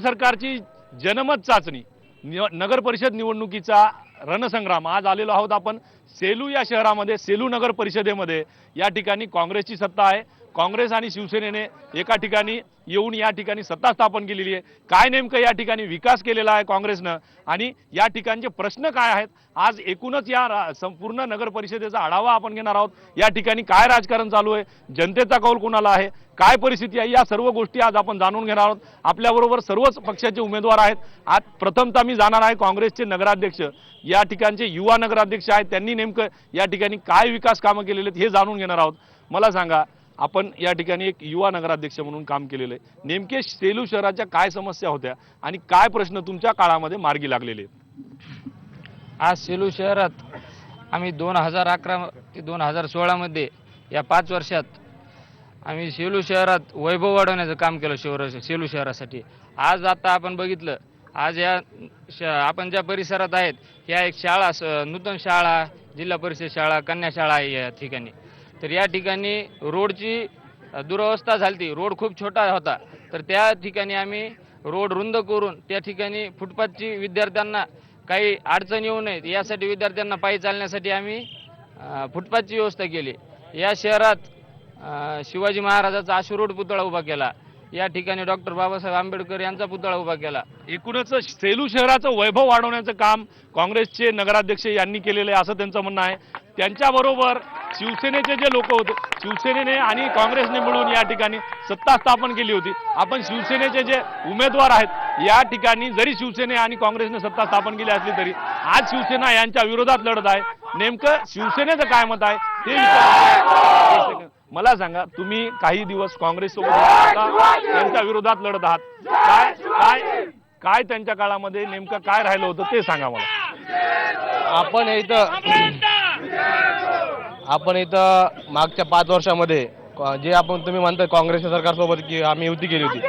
सरकारची जनमत चाचणी निव नगर परिषद निवडणुकीचा रणसंग्राम. आज आलेलो आहोत आपण सेलू या शहरामध्ये सेलू नगर परिषदेमध्ये. या ठिकाणी काँग्रेसची सत्ता आहे. काँग्रेस आणि शिवसेनेने एका ठिकाणी येऊन या ठिकाणी सत्ता स्थापन केलेली आहे. काय नेमकं या ठिकाणी विकास केलेला आहे काँग्रेसनं? आणि या ठिकाणचे प्रश्न काय आहेत? आज एकूणच या रा- संपूर्ण नगर परिषदेचा आढावा आपण घेणार आहोत. या ठिकाणी काय राजकारण चालू आहे? जनतेचा कौल कोणाला आहे? काय परिस्थिती आहे? या सर्व गोष्टी आज आपण जाणून घेणार आहोत. आपल्याबरोबर सर्वच पक्षाचे उमेदवार आहेत. आज प्रथमतः मी जाणार आहे काँग्रेसचे नगराध्यक्ष. या ठिकाणचे युवा नगराध्यक्ष आहेत. त्यांनी नेमकं या ठिकाणी काय विकास कामं केलेले आहेत हे जाणून घेणार आहोत. मला सांगा आपण या ठिकाणी एक युवा नगराध्यक्ष म्हणून काम केलेलं आहे. नेमके सेलू शहराच्या काय समस्या होत्या आणि काय प्रश्न तुमच्या काळामध्ये मार्गी लागलेले आहेत? आज सेलू शहरात आम्ही दोन हजार अकरा ते दोन हजार सोळामध्ये या पाच वर्षात आम्ही सेलू शहरात वैभव वाढवण्याचं काम केलं शहर सेलू शहरासाठी. आज आता आपण बघितलं आज या श आपण ज्या परिसरात आहेत ह्या एक शाळा नूतन शाळा जिल्हा परिषद शाळा कन्या शाळा आहे या ठिकाणी. तर या ठिकाणी रोडची दुरावस्था दुरवस्था झाली रोड खूप छोटा होता. तर त्या ठिकाणी आम्ही रोड रुंद करून त्या ठिकाणी फुटपाथची विद्यार्थ्यांना काही अडचण येऊ नयेत यासाठी विद्यार्थ्यांना पायी चालण्यासाठी आम्ही फुटपाथची व्यवस्था केली. या शहरात शिवाजी महाराजाचा आशुरोड पुतळा उभा केला. या ठिकाणी डॉक्टर बाबासाहेब आंबेडकर यांचा पुतळा उभा केला. एकूणच सेलू शहराचं वैभव वाढवण्याचं काम काँग्रेसचे नगराध्यक्ष यांनी केलेलं आहे असं त्यांचं म्हणणं आहे. त्यांच्याबरोबर शिवसेनेचे जे लोक होते शिवसेनेने आणि काँग्रेसने मिळून या ठिकाणी सत्ता स्थापन केली होती. आपण शिवसेनेचे जे उमेदवार आहेत या ठिकाणी जरी शिवसेने आणि काँग्रेसने सत्ता स्थापन केली असली तरी आज शिवसेना यांच्या विरोधात लढत आहे. नेमकं शिवसेनेचं काय मत आहे ते विचार मला सांगा तुम्ही काही दिवस काँग्रेस सोबत होता, त्यांच्या विरोधात लढत आहात. काय काय काय त्यांच्या काळामध्ये नेमकं काय राहिलं होतं ते सांगा मला. आपण इथं आपण इथं मागच्या पाच वर्षामध्ये जे आपण तुम्ही म्हणताय काँग्रेसच्या सरकारसोबत की आम्ही युती केली होती.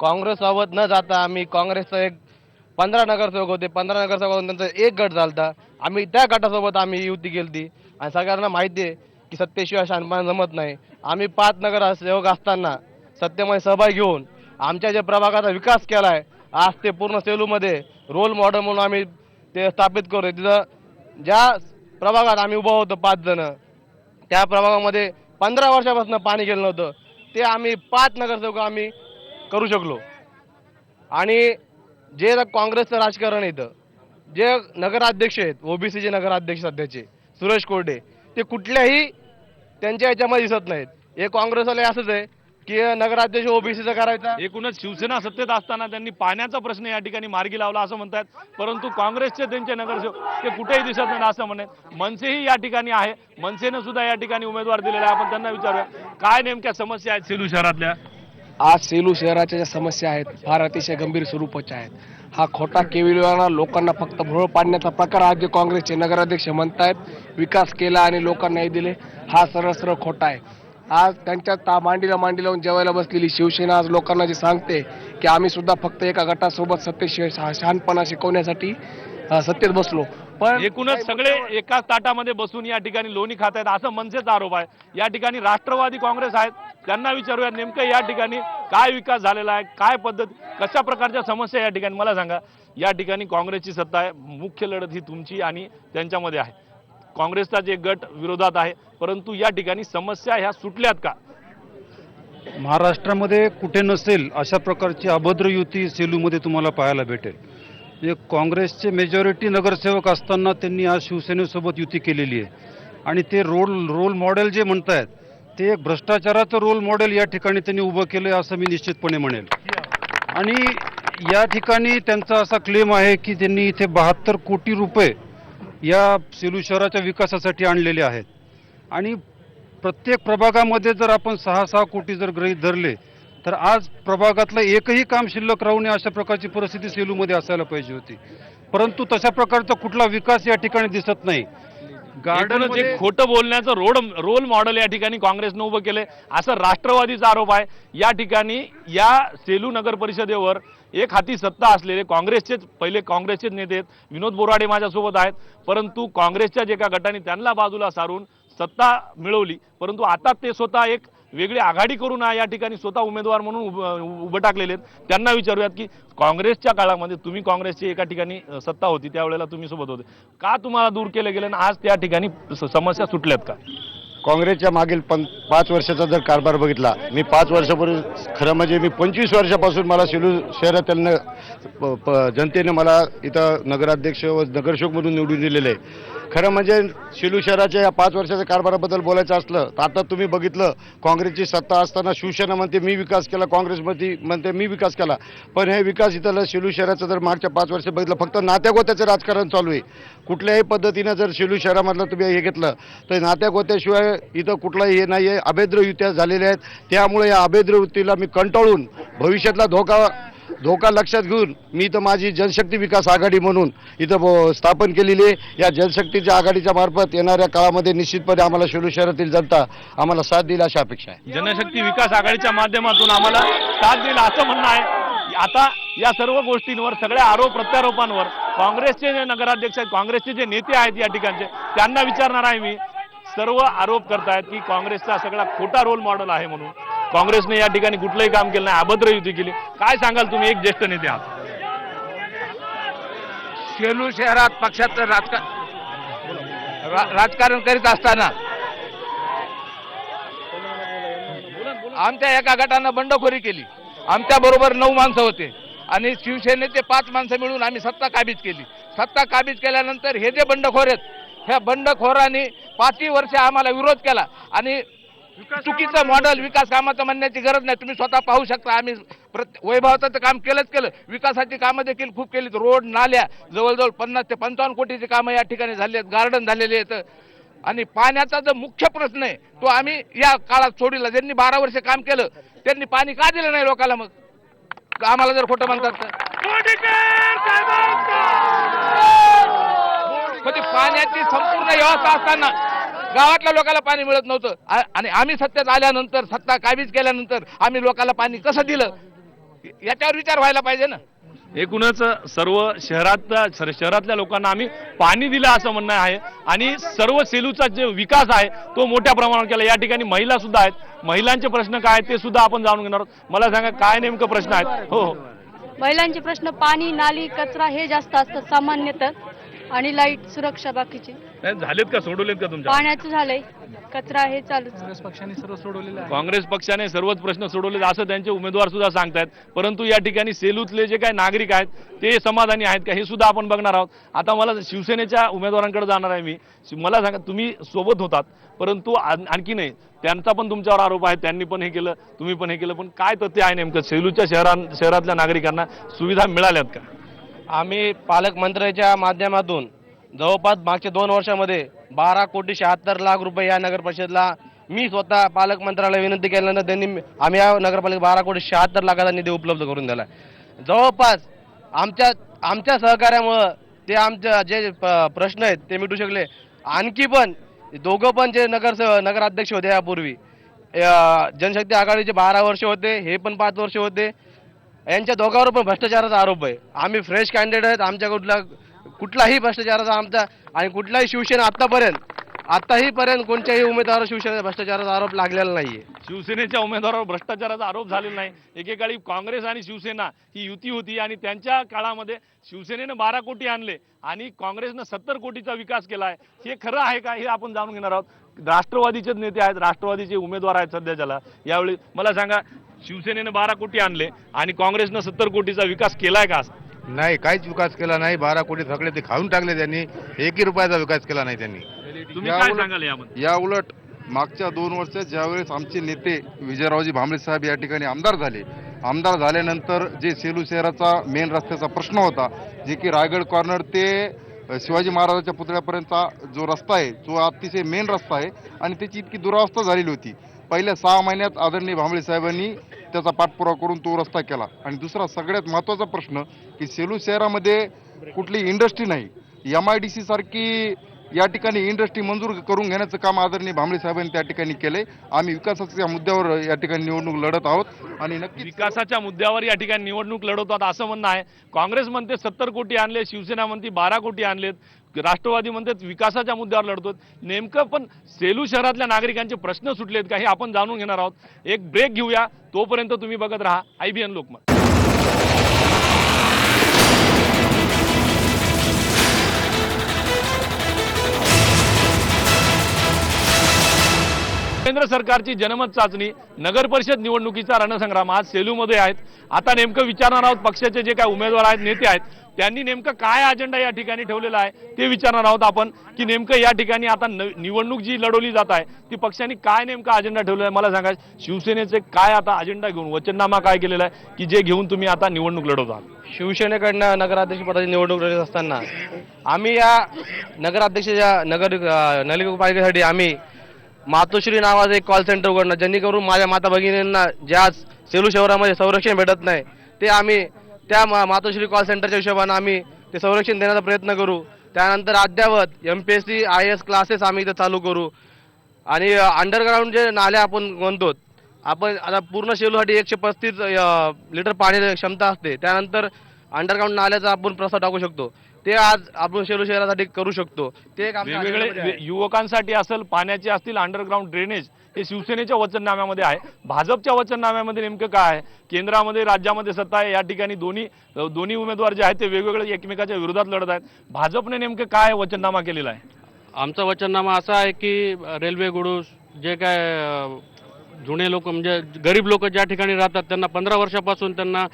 काँग्रेस सोबत न जाता आम्ही काँग्रेसचा एक पंधरा नगरसेवक होते पंधरा नगरसेवक त्यांचा एक गट झालता. आम्ही त्या गटासोबत आम्ही युती केली आणि सगळ्यांना माहिती आहे की सत्तेशिवाय शानपान जमत नाही. आम्ही पाच नगरसेवक असताना सत्तेमध्ये सहभाग घेऊन आमच्या ज्या प्रभागाचा विकास केला आहे आज ते पूर्ण सेलूमध्ये रोल मॉडेल म्हणून आम्ही ते स्थापित करू तिथं ज्या प्रभागात आम्ही उभं होतो पाच जण त्या प्रभागामध्ये पंधरा वर्षापासून पाणी गेलं नव्हतं. ते आम्ही पाच नगरसेवक आम्ही करू शकलो. आणि जे आता काँग्रेसचं राजकारण येतं जे नगराध्यक्ष आहेत ओबीसीचे नगराध्यक्ष सध्याचे सुरेश कोरडे ते कुठल्याही त्यांच्या याच्यामध्ये दिसत नाहीत. हे काँग्रेसवाले असंच आहे की नगराध्यक्ष ओबीसीचा करायचा. एकूणच शिवसेना सत्तेत असताना त्यांनी पाण्याचा प्रश्न या ठिकाणी मार्गी लावला असं म्हणतात परंतु काँग्रेसचे त्यांचे नगरसेवक ते कुठेही दिसत नाही असं म्हणत मनसेही या ठिकाणी आहे. मनसेनं सुद्धा या ठिकाणी उमेदवार दिलेला आहे. आपण त्यांना विचारूया काय नेमक्या समस्या आहेत सेलू शहरातल्या? आज सेलू शहराच्या ज्या समस्या आहेत फार अतिशय गंभीर स्वरूपाच्या आहेत. हा खोटा केविलवाना लोकांना फक्त भोळ पाडण्याचा प्रकार आज जे काँग्रेसचे नगराध्यक्ष म्हणतायत. विकास केला आणि लोकांना नाही दिले हा सरळ सरळ खोटा आहे. आज त्यांच्या ता मांडीला मांडी लावून जेवायला बसलेली शिवसेना आज लोकांना जे सांगते की आम्ही सुद्धा फक्त एका गटासोबत शहा- शहाणपणा शिकवण्यासाठी सत्तेत बसलो. पण एकूणच सगळे एकाच ताटामध्ये बसून या ठिकाणी लोणी खात आहेत असं मनसेचा आरोप आहे. या ठिकाणी राष्ट्रवादी काँग्रेस आहेत त्यांना विचारूया नेमकं या ठिकाणी काय विकास झालेला आहे काय पद्धत कशा प्रकारच्या समस्या या ठिकाणी मला सांगा. या ठिकाणी काँग्रेसची सत्ता आहे मुख्य लढत ही तुमची आणि त्यांच्यामध्ये आहे. काँग्रेसचा जे गट विरोधात आहे परंतु या ठिकाणी समस्या ह्या सुटल्यात का? महाराष्ट्रामध्ये कुठे नसेल अशा प्रकारची अभद्र युती सेलूमध्ये तुम्हाला पाहायला भेटेल. म्हणजे काँग्रेसचे मेजॉरिटी नगरसेवक असताना त्यांनी आज शिवसेनेसोबत युती केलेली आहे. आणि ते रोल रोल मॉडेल जे म्हणतायत ते एक भ्रष्टाचाराचं रोल मॉडेल या ठिकाणी त्यांनी उभं केलं आहे असं मी निश्चितपणे म्हणेल. आणि या ठिकाणी त्यांचा असा क्लेम आहे की त्यांनी इथे बहात्तर कोटी रुपये या सेलू शहराच्या विकासासाठी आणलेले आहेत. आणि प्रत्येक प्रभागामध्ये जर आपण सहा सहा कोटी जर गृहीत धरले तर आज प्रभागातलं एकही काम शिल्लक राहू नये अशा प्रकारची परिस्थिती सेलूमध्ये असायला पाहिजे होती. परंतु तशा प्रकारचा कुठला विकास या ठिकाणी दिसत नाही. एकूणच एक खोटं बोलण्याचं रोड रोल मॉडेल या ठिकाणी काँग्रेसनं उभं केलंय. असं राष्ट्रवादीचा आरोप आहे. या ठिकाणी या सेलू नगर परिषदेवर एक हाती सत्ता असलेले काँग्रेसचेच पहिले काँग्रेसचेच नेते आहेत. विनोद बोराडे माझ्यासोबत आहेत. परंतु काँग्रेसच्या जे एका गटाने त्यांना बाजूला सारून सत्ता मिळवली. परंतु आता ते स्वतः एक वेगळी आघाडी करून या ठिकाणी स्वतः उमेदवार म्हणून उभं उभं टाकलेले आहेत. त्यांना विचारूयात की काँग्रेसच्या काळामध्ये तुम्ही काँग्रेसची एका ठिकाणी सत्ता होती त्यावेळेला तुम्ही सोबत होते. का तुम्हाला दूर केलं गेलं आणि आज त्या ठिकाणी समस्या सुटल्यात का? काँग्रेसच्या मागील पण पाच वर्षाचा जर कारभार बघितला मी पाच वर्षापूर्वी खरं म्हणजे मी पंचवीस वर्षापासून मला सेलू शहरातील जनतेने मला इथं नगराध्यक्ष व नगरसेवक म्हणून निवडून दिलेले. आहे खरं म्हणजे शिलू शहराच्या या पाच वर्षाच्या कारभाराबद्दल बोलायचं असलं तर आता तुम्ही बघितलं काँग्रेसची सत्ता असताना शिवसेना म्हणते मी विकास केला. काँग्रेसमध्ये म्हणते मी विकास केला. पण हे विकास इथं शिलू शहराचं जर मागच्या पाच वर्ष बघितलं फक्त नात्यागोत्याचं राजकारण चालू आहे. कुठल्याही पद्धतीनं जर सेलू शहरामधलं तुम्ही हे घेतलं तर नात्यागोत्याशिवाय इथं कुठलाही हे नाही आहे अभेद्र युत्या झालेल्या आहेत. त्यामुळे या अभेद्र वृत्तीला मी कंटाळून भविष्यातला धोका धोका लक्षात घेऊन मी इथं माझी जनशक्ती विकास आघाडी म्हणून इथं स्थापन केलेली आहे. या जनशक्तीच्या आघाडीच्या मार्फत येणाऱ्या काळामध्ये निश्चितपणे आम्हाला शेलू शहरातील जनता आम्हाला साथ देईल अशी अपेक्षा आहे. जनशक्ती विकास आघाडीच्या माध्यमातून आम्हाला साथ देईल असं म्हणणं आहे. आता या सर्व गोष्टींवर सगळ्या आरोप प्रत्यारोपांवर काँग्रेसचे जे नगराध्यक्ष आहेत काँग्रेसचे जे नेते आहेत या ठिकाणचे त्यांना विचारणार आहे मी. सर्व आरोप करतायत की काँग्रेसचा सगळा खोटा रोल मॉडेल आहे म्हणून. काँग्रेसने या ठिकाणी कुठलंही काम केलं नाही अभद्र युती केली. काय सांगाल तुम्ही एक ज्येष्ठ नेते आहात? सेलू शहरात पक्षाचं राजकारण राजकारण करीत असताना आमच्या एका गटानं बंडखोरी केली. आमच्या बरोबर नऊ माणसं होते. आणि शिवसेनेचे पाच माणसं मिळून आम्ही सत्ता काबीज केली. सत्ता काबीज केल्यानंतर हे जे बंडखोर आहेत ह्या बंडखोरांनी पाचही वर्ष आम्हाला विरोध केला. आणि चुकीचं मॉडेल विकास कामाचं म्हणण्याची गरज नाही. तुम्ही स्वतः पाहू शकता. आम्ही प्रत्ये वैभवताचं काम केलंच केलं. विकासाची कामं देखील खूप केली रोड नाल्या जवळजवळ पन्नास ते पंचावन्न कोटीची कामं या ठिकाणी झाली आहेत. गार्डन झालेले आहेत. आणि पाण्याचा जो मुख्य प्रश्न आहे तो आम्ही या काळात सोडला. ज्यांनी बारा वर्ष काम केलं त्यांनी पाणी का दिलं नाही लोकांना मग? आम्हाला जर खोटं म्हणतात तर. पाण्याची संपूर्ण व्यवस्था असताना गावातल्या लोकांना पाणी मिळत नव्हतं. आणि आम्ही सत्तेत आल्यानंतर सत्ता काबीज केल्यानंतर आम्ही लोकांना पाणी कसं दिलं? याच्यावर विचार व्हायला पाहिजे ना. एकूणच सर्व शहरात शहरातल्या लोकांना आम्ही पाणी दिलं असं म्हणणं आहे. आणि सर्व सेलूचा जे विकास आहे तो मोठ्या प्रमाणावर केला. या ठिकाणी महिला सुद्धा आहेत. महिलांचे प्रश्न काय आहेत ते सुद्धा आपण जाणून घेणार आहोत. मला सांगा काय नेमकं प्रश्न आहेत? हो हो. महिलांचे प्रश्न पाणी नाली कचरा हे जास्त असतात सामान्यतः. आणि लाइट सुरक्षा बाकीचे. नाही, झालेत का? सोडवलेत का तुमच्या? पाण्याचं झालंय. कचरा हे चालूच. काँग्रेस पक्षाने सर्वच प्रश्न सोडवले असं त्यांचे उमेदवार सुद्धा सांगतायत. परंतु या ठिकाणी सेलूतले जे काही नागरिक आहेत ते समाधानी आहेत का हे सुद्धा आपण बघणार आहोत. आता मला शिवसेनेच्या उमेदवारांकडे जाणार आहे मी. शि- मला सांगा तुम्ही सोबत होतात परंतु आण- आणखी नाही. त्यांचा पण तुमच्यावर आरोप आहे त्यांनी पण हे केलं तुम्ही पण हे केलं पण काय तथ्य आहे नेमकं? सेलूच्या शहरां शहरातल्या नागरिकांना सुविधा मिळाल्यात का? आम्ही पालकमंत्र्याच्या माध्यमातून जवळपास मागच्या दोन वर्षामध्ये बारा कोटी शहात्तर लाख रुपये या नगर परिषदला मी स्वतः पालकमंत्र्याला विनंती केल्यानंतर त्यांनी आम्ही या नगरपालिका बारा कोटी शहात्तर लाखाचा निधी उपलब्ध करून दिला जवळपास आमच्या आमच्या सहकार्यामुळं ते आमच्या जे प- प्रश्न आहेत ते मिटू शकले. आणखी पण दोघं पण जे नगर नगराध्यक्ष होते यापूर्वी जनशक्ती आघाडीचे बारा वर्ष होते हे पण पाच वर्ष होते. यांच्या दोघांवर पण भ्रष्टाचाराचा आरोप आहे. आम्ही फ्रेश कॅन्डिडेट आहेत आमच्या कुठला कुठलाही भ्रष्टाचाराचा आमचा आणि कुठलाही शिवसेना आतापर्यंत आताही पर्यंत कोणत्याही उमेदवारावर शिवसेनेचा भ्रष्टाचाराचा आरोप लागलेला नाहीये. शिवसेनेच्या उमेदवारावर भ्रष्टाचाराचा आरोप झालेला नाही. एकेकाळी काँग्रेस आणि शिवसेना ही युती होती आणि त्यांच्या काळामध्ये शिवसेनेनं बारा कोटी आणले आणि काँग्रेसनं सत्तर कोटीचा विकास केला आहे हे खरं आहे का? हे आपण जाणून घेणार आहोत. राष्ट्रवादीचेच नेते आहेत राष्ट्रवादीचे उमेदवार आहेत सध्याच्याला यावेळी मला सांगा शिवसेनेनं बारा कोटी आणले आणि काँग्रेसनं सत्तर कोटीचा विकास केलाय का नाही काहीच विकास केला नाही. बारा कोटी थकले ते खाऊन टाकले त्यांनी. एकही रुपयाचा विकास केला नाही त्यांनी. या उलट मागच्या दोन वर्षात ज्यावेळेस आमचे नेते विजयरावजी भांबळे साहेब या ठिकाणी आमदार झाले आमदार झाल्यानंतर जे सेलू शहराचा मेन रस्त्याचा प्रश्न होता जे की रायगड कॉर्नर ते शिवाजी महाराजाच्या पुतळ्यापर्यंतचा जो रस्ता आहे जो अतिशय मेन रस्ता आहे आणि त्याची इतकी दुरावस्था झालेली होती. पहिल्या सहा महिन्यात आदरणीय भांबळे साहेबांनी त्याचा पाठपुरावा करून तो रस्ता केला. आणि दुसरा सगळ्यात महत्त्वाचा प्रश्न की सेलू शहरामध्ये कुठली इंडस्ट्री नाही. एम आय डी सी सारखी या ठिकाणी इंडस्ट्री मंजूर करून घेण्याचं काम आदरणीय भांबळे साहेबांनी त्या ठिकाणी केले. आम्ही विकासाच्या मुद्द्यावर या ठिकाणी निवडणूक लढत आहोत. आणि नक्की विकासाच्या मुद्द्यावर या ठिकाणी निवडणूक लढवतात असं म्हणणं आहे. काँग्रेस म्हणते सत्तर कोटी आणले शिवसेना म्हणते बारा कोटी आणलेत. राष्ट्रवादी म्हणतात विकासाच्या मुद्द्यावर लढतो नेमकं पण सेलू शहरातल्या नागरिकांचे प्रश्न सुटलेत का हे आपण जाणून घेणार आहोत. एक ब्रेक घेऊया. तोपर्यंत तुम्ही बघत राहा आय बी एन लोकमत. केंद्र सरकारची जनमत चाचणी नगर परिषद निवडणुकीचा रणसंग्राम आज सेलूमध्ये आहेत. आता नेमकं विचारणार आहोत पक्षाचे जे काय उमेदवार आहेत नेते आहेत त्यांनी नेमकं काय अजेंडा या ठिकाणी ठेवलेला आहे ते विचारणार आहोत आपण की नेमकं या ठिकाणी आता निवडणूक जी लढवली जात आहे ती पक्षांनी काय नेमका अजेंडा ठेवलेला आहे? मला सांगा शिवसेनेचे काय आता अजेंडा घेऊन वचननामा काय केलेला आहे की जे घेऊन तुम्ही आता निवडणूक लढवता शिवसेनेकडनं नगराध्यक्ष पदाची निवडणूक लढत असताना आम्ही या नगराध्यक्षाच्या नगर अं, नगरपालिकेसाठी आम्ही मातोश्री नावाचं एक कॉल सेंटर उघडणं जेणेकरून माझ्या माता भगिनींना ज्या सेलू शहरामध्ये संरक्षण भेटत नाही ते आम्ही त्या मा मातोश्री कॉल सेंटरच्या हिशोबानं आम्ही ते संरक्षण देण्याचा प्रयत्न करू. त्यानंतर अद्यावत M P S C I S classes आम्ही इथं चालू करू. आणि अंडरग्राऊंड जे नाल्या आपण म्हणतो आपण आता पूर्ण शेलूसाठी एकशे पस्तीस लिटर पाणी क्षमता असते. त्यानंतर अंडरग्राऊंड नाल्याचा आपण प्रस्ताव टाकू शकतो. ते आज आपण शेलू शहरासाठी करू शकतो. ते एक आमच्या वेगवेगळे आहे. युवकांसाठी असेल पाण्याचे असतील अंडरग्राऊंड ड्रेनेज हे शिवसेनेच्या वचननाम्यामध्ये आहे. भाजपच्या वचननाम्यामध्ये नेमकं काय आहे? केंद्रामध्ये राज्यामध्ये सत्ता आहे या ठिकाणी दोन्ही दोन्ही उमेदवार जे आहेत ते वेगवेगळे एकमेकाच्या विरोधात लढत आहेत. भाजपने नेमकं काय वचननामा केलेला आहे? आमचा वचननामा असा आहे की रेल्वे गुडूस जे काय अ, जुने लोक म्हणजे गरीब लोक ज्या ठिकाणी राहतात त्यांना पंधरा वर्षापासून त्यांना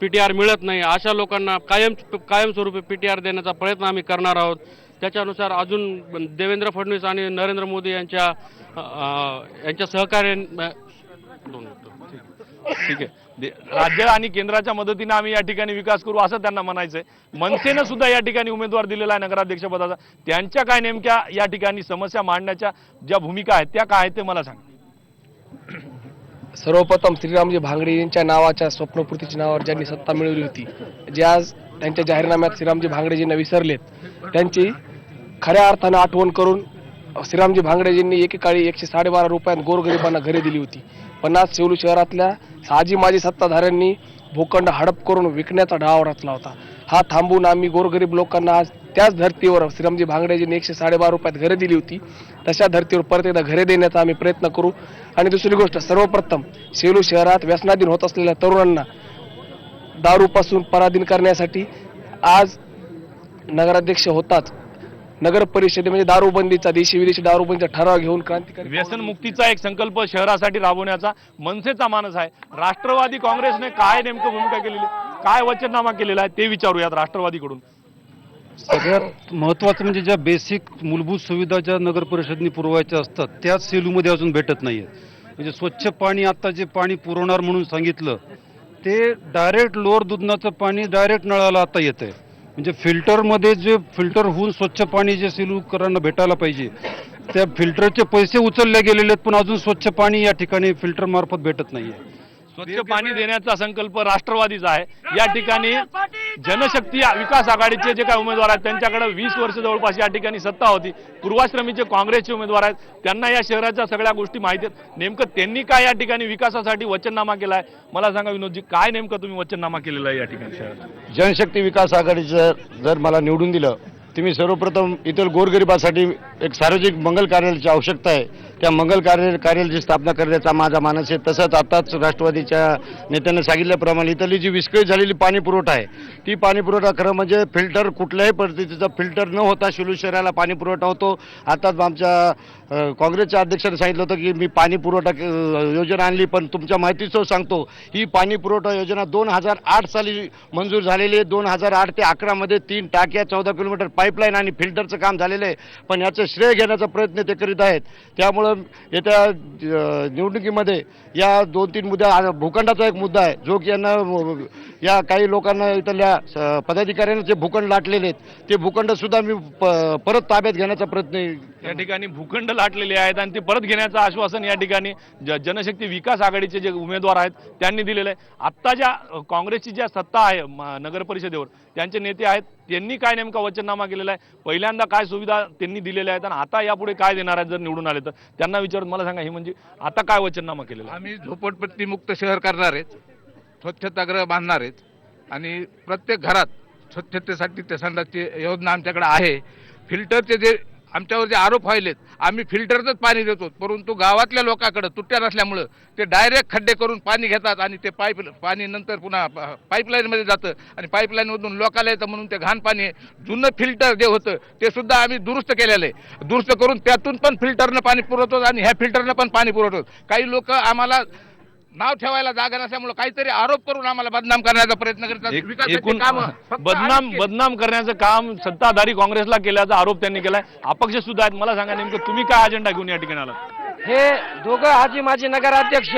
पीटीआर मिळत नाही. अशा लोकांना कायम कायमस्वरूपी पीटीआर देण्याचा प्रयत्न आम्ही करणार आहोत. त्याच्यानुसार अजून देवेंद्र फडणवीस आणि नरेंद्र मोदी यांच्या यांच्या सहकार्याने ठीक आहे. राज्य आणि केंद्राच्या मदतीने आम्ही या ठिकाणी विकास करू असं त्यांना म्हणायचंय. मनसेनं सुद्धा या ठिकाणी उमेदवार दिलेला आहे नगराध्यक्ष पदाचा त्यांच्या काय नेमक्या या ठिकाणी समस्या मांडण्याच्या ज्या भूमिका आहेत त्या काय आहेत ते मला सांगा. सर्वप्रथम श्रीरामजी भांगडे यांच्या नावाच्या स्वप्नपूर्तीच्या नावावर ज्यांनी सत्ता मिळवली होती जे आज त्यांच्या जाहीरनाम्यात श्रीरामजी भांगडेजींना विसरलेत त्यांची खऱ्या अर्थानं आठवण करून श्रीरामजी भांगडेजींनी एकेकाळी एकशे साडेबारा रुपयात गोरगरिबांना घरे दिली होती. पण आज सेलू शहरातल्या साजी माजी सत्ताधाऱ्यांनी भूखंड हडप करून विकण्याचा डाव रचला होता. हा थांबून आम्ही गोरगरीब लोकांना आज त्याच धर्तीवर श्रीरामजी भांगडेजींनी एकशे साडेबारा रुपयात घरे दिली होती. तशा धर्तीवर परत एकदा घरे देण्याचा आम्ही प्रयत्न करू. आणि दुसरी गोष्ट सर्वप्रथम सेलू शहरात व्यसनाधीन होत असलेल्या तरुणांना दारूपासून पराधीन करण्यासाठी आज नगराध्यक्ष होताच नगर परिषदेमध्ये दारूबंदीचा देशी विदेशी दारूबंदीचा ठराव घेऊन क्रांतिकारी व्यसन मुक्तीचा एक संकल्प शहरासाठी राबवण्याचा मनसेचा मानस आहे. राष्ट्रवादी काँग्रेसने काय नेमकं भूमिका केलेली? काय वचननामा केलेला आहे ते विचारूयात राष्ट्रवादीकडून. सगळ्यात महत्त्वाचं म्हणजे ज्या बेसिक मूलभूत सुविधा ज्या नगर परिषदनी पुरवायच्या असतात त्याच सेलूमध्ये अजून भेटत नाही आहेत म्हणजे स्वच्छ पाणी आता जे पाणी पुरवणार म्हणून सांगितलं ते डायरेक्ट लोअर दुधनाचं पाणी डायरेक्ट नळाला आता येतं आहे म्हणजे फिल्टरमध्ये जे फिल्टर होऊन स्वच्छ पाणी जे सेलूकरांना भेटायला पाहिजे त्या फिल्टरचे पैसे उचलले गेलेले आहेत पण अजून स्वच्छ पाणी या ठिकाणी फिल्टर मार्फत भेटत नाही आहे स्वच्छ पाणी देण्याचा संकल्प राष्ट्रवादीचा आहे. या ठिकाणी जनशक्ती विकास आघाडीचे जे काही उमेदवार आहेत त्यांच्याकडे वीस वर्ष जवळपास या ठिकाणी सत्ता होती. पूर्वाश्रमीचे काँग्रेसचे उमेदवार आहेत. त्यांना या शहराच्या सगळ्या गोष्टी माहिती आहेत. नेमकं त्यांनी काय या ठिकाणी विकासासाठी वचननामा केला आहे मला सांगा विनोदजी काय नेमकं तुम्ही वचननामा केलेला आहे या ठिकाणी शहरात? जनशक्ती विकास आघाडीचं जर मला निवडून दिलं मी सर्वप्रथम इतर गोरगरिबासाठी एक सार्वजनिक मंगल कार्यालयाची आवश्यकता आहे. त्या मंगल कार्य कार्यालयाची स्थापना करण्याचा माझा मानस आहे. तसंच आताच राष्ट्रवादीच्या नेत्यांनी सांगितल्याप्रमाणे इथली जी विस्कळीत झालेली पाणी पुरवठा आहे ती पाणी पुरवठा खरं म्हणजे फिल्टर कुठल्याही पद्धतीचा फिल्टर न होता शिलू शहराला पाणी पुरवठा होतो. आताच आमच्या काँग्रेसच्या अध्यक्षाने सांगितलं होतं की मी पाणी पुरवठा योजना आणली पण तुमच्या माहितीचं सांगतो ही पाणी पुरवठा योजना दोन हजार आठ साली मंजूर झालेली आहे. दोन हजार आठ ते अकरामध्ये तीन टाक्या चौदा किलोमीटर पाईपलाईन आणि फिल्टरचं काम झालेलं आहे. पण याचं श्रेय घेण्याचा प्रयत्न ते करीत आहेत. त्यामुळे येत्या निवडणुकीमध्ये या दोन तीन मुद्द्या भूखंडाचा एक मुद्दा आहे. जो की यांना या काही लोकांना इथल्या पदाधिकाऱ्यांना जे भूखंड लाटलेले आहेत ते भूखंडसुद्धा मी प- परत ताब्यात घेण्याचा प्रयत्न या ठिकाणी भूखंड लाटलेले आहेत आणि ते परत घेण्याचं आश्वासन या ठिकाणी ज- जनशक्ती विकास आघाडीचे जे उमेदवार आहेत त्यांनी दिलेलं आहे. आत्ता ज्या काँग्रेसची ज्या सत्ता आहे म- नगर परिषदेवर त्यांचे नेते आहेत त्यांनी काय नेमका वचननामा केलेला आहे? पहिल्यांदा काय सुविधा त्यांनी दिलेल्या आहेत आणि आता यापुढे काय देणार आहेत जर निवडून आले तर? त्यांना विचारून मला सांगा हे म्हणजे आता काय वचननामा केलेला आहे? आम्ही झोपडपट्टी मुक्त शहर करणार आहेत स्वच्छतागृह बांधणार आहेत आणि प्रत्येक घरात स्वच्छतेसाठी ते संडासची योजना आमच्याकडे आहे. फिल्टरचे जे आमच्यावर जे आरोप व्हायलेत आम्ही फिल्टरचंच पाणी देतो. परंतु गावातल्या लोकांकडे तुट्ट्या नसल्यामुळं ते डायरेक्ट खड्डे करून पाणी घेतात आणि ते पाईप पाणी नंतर पुन्हा पाईपलाईनमध्ये जातं. आणि पाईपलाईनमधून लोकाला येतं म्हणून ते घाण पाणी जुनं फिल्टर जे होतं ते सुद्धा आम्ही दुरुस्त केलेलं आहे. दुरुस्त करून त्यातून पण फिल्टरनं पाणी पुरवतो आणि ह्या फिल्टरनं पण पाणी पुरवतो काही लोक आम्हाला नाव ठेवायला जागा नसल्यामुळे काहीतरी आरोप करून आम्हाला बदनाम करण्याचा प्रयत्न करतात एकूण कामं फक्त बदनाम. बदनाम करण्याचं काम सत्ताधारी काँग्रेसला केल्याचा आरोप त्यांनी केलाय. अपक्ष सुद्धा आहेत. मला सांगा नेमकं तुम्ही काय अजेंडा घेऊन या ठिकाणी आलात? हे दोघं आजी माजी नगराध्यक्ष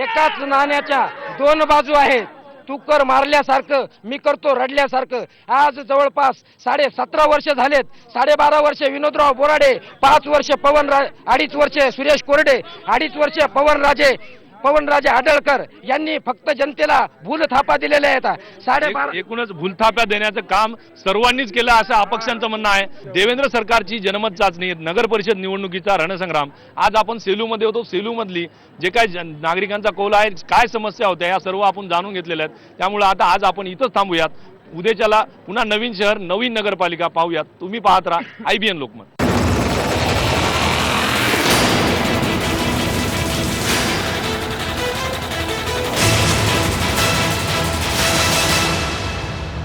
एकाच नाण्याच्या दोन बाजू आहेत. तू कर मारल्यासारखं मी करतो रडल्यासारखं. आज जवळपास साडे सतरा वर्ष झालेत. साडेबारा वर्ष विनोदराव बोराडे पाच वर्ष पवन रा अडीच वर्ष सुरेश कोरडे अडीच वर्ष पवनराजे पवनराजे आडळकर यांनी फक्त जनतेला भूल थापा दिलेल्या आहेत. साडेबारा एकूणच भूलथाप्या देण्याचं काम सर्वांनीच केलं असं अपक्षांचं म्हणणं आहे. देवेंद्र सरकारची जनमत चाचणी नगर परिषद निवडणुकीचा रणसंग्राम. आज आपण सेलूमध्ये होतो. सेलूमधली जे काय नागरिकांचा कौल आहे काय समस्या होत्या या सर्व आपण जाणून घेतलेल्या आहेत. त्यामुळे आता आज आपण इथंच थांबूयात. उद्याच्याला पुन्हा नवीन शहर नवीन नगरपालिका पाहूयात. तुम्ही पाहत राहा. I B N Lokmat.